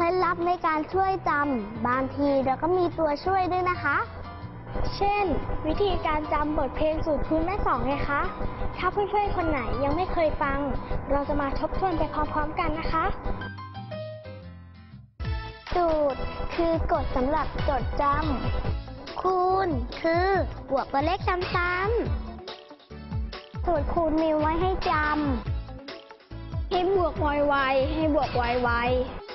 เคล็ดลับในการช่วยจำบางทีเราก็มีตัวช่วยด้วยนะคะ เช่น วิธีการจำบทเพลงสูตรคูณแม่สองไงคะ ถ้าเพื่อนๆคนไหนยังไม่เคยฟัง เราจะมาทบทวนไปพร้อมๆกันนะคะ สูตรคือกฎสำหรับจดจำคูณคือบวกตัวเลขซ้ำๆสูตรคูณมีไว้ให้จำให้บวกไวๆให้บวกไวๆ